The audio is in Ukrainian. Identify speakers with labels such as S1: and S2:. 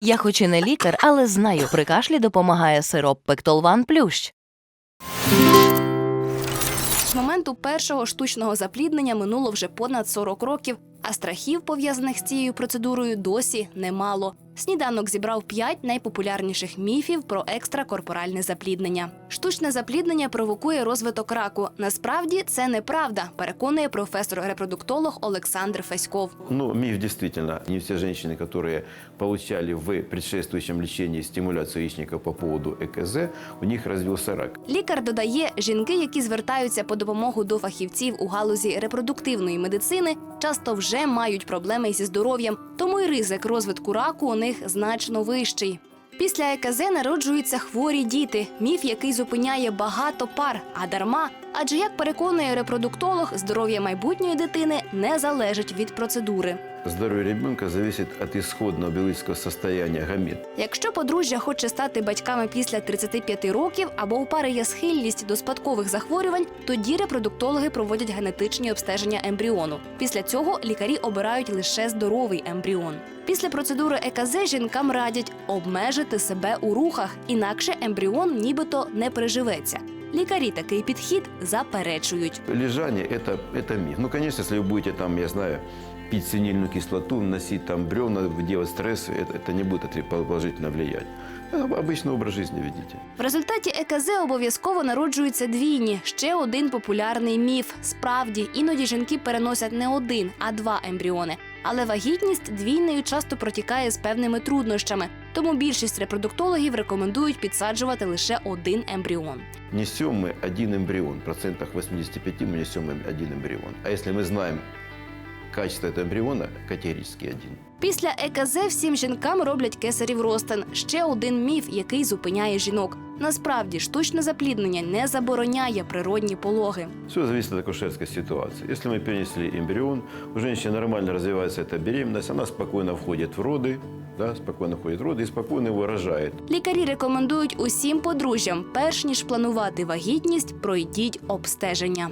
S1: Я хоч і не лікар, але знаю, при кашлі допомагає сироп Пектолван Плющ.
S2: З моменту першого штучного запліднення минуло вже понад 40 років, а страхів, пов'язаних з цією процедурою, досі немало. Сніданок зібрав п'ять найпопулярніших міфів про екстракорпоральне запліднення. Штучне запліднення провокує розвиток раку. Насправді це неправда, переконує професор-репродуктолог Олександр Феськов.
S3: Ну, миф действительно, не все женщины, которые получали в предшествующем лечении стимуляцию яичника по поводу ЭКЗ, у них развился рак.
S2: Лікар додає, жінки, які звертаються по допомогу до фахівців у галузі репродуктивної медицини, часто вже мають проблеми зі здоров'ям, тому й ризик розвитку раку у них значно вищий. Після ЕКЗ народжуються хворі діти, міф, який зупиняє багато пар, а дарма. Адже як переконує репродуктолог, здоров'я майбутньої дитини не залежить від процедури.
S3: Здоровье ребенка зависит от исходного биологического состояния гамет.
S2: Якщо подружжя хоче стати батьками після 35 років або у пари є схильність до спадкових захворювань, тоді репродуктологи проводять генетичні обстеження ембріону. Після цього лікарі обирають лише здоровий ембріон. Після процедури ЕКЗ жінкам радять обмежити себе у рухах, інакше ембріон нібито не приживеться. Лікарі такий підхід заперечують.
S3: Лежание это, – это миф. Ну, конечно, если вы будете там, я знаю, пить синильную кислоту, носить там бревна, делать стрессы, это, это не будет отри- положительно влиять. Это обычный образ жизни ведите.
S2: В результаті ЕКЗ обов'язково народжуються двійні. Ще один популярний міф. Справді, іноді жінки переносять не один, а два ембріони. Але вагітність двійною часто протікає з певними труднощами. Тому більшість репродуктологів рекомендують підсаджувати лише один ембріон.
S3: Несем мы один эмбрион, в процентах 85 мы несем им один эмбрион. А если мы знаем качество этого эмбриона, категорически один.
S2: Після ЕКЗ всім жінкам роблять кесарів розтин. Ще один міф, який зупиняє жінок. Насправді штучне запліднення не забороняє природні пологи.
S3: Все зависит от акушерской ситуации. Если мы перенесли эмбрион, у женщины нормально развивается эта беременность, она спокойно входит в роды, да, спокойно входит в роды и спокойно его рожает.
S2: Лікарі рекомендують усім подружжям, перш ніж планувати вагітність, пройдіть обстеження.